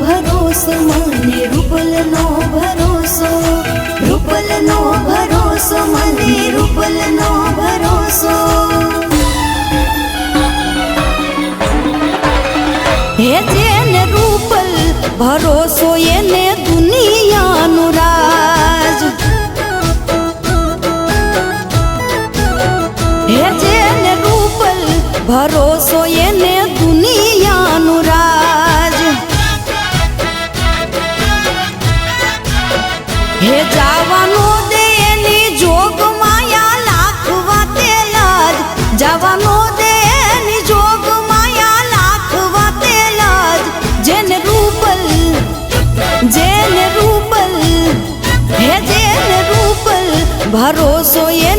ભરોસો, મને રૂપલનો ભરોસો. રૂપલનો ભરોસો, મને રૂપલનો ભરોસો. હે જેને રૂપલ, ભરોસો એને દુનિયાનું રાજ. હે જેને રૂપલ ભરોસો હે જવાનો દે એની જોગ માયા લાખવા તે લજ જવાનો દે એની જોગ માયા લાખવા તે લજ જેને રૂબલ જેને રૂબલ હે ભરોસો એ